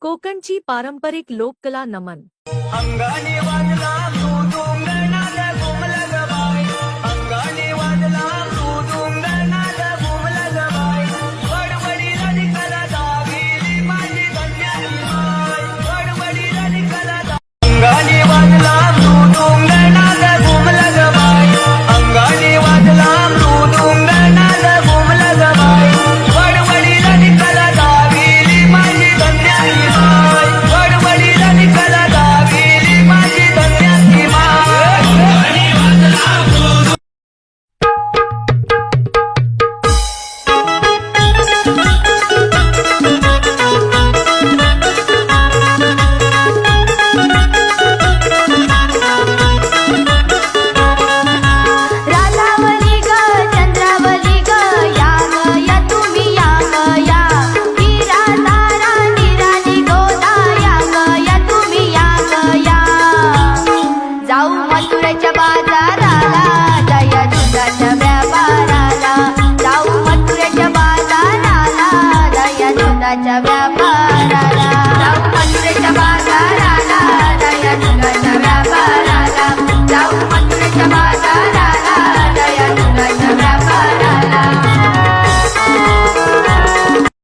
कोकणची पारंपरिक लोककला नमन. व्यापाराला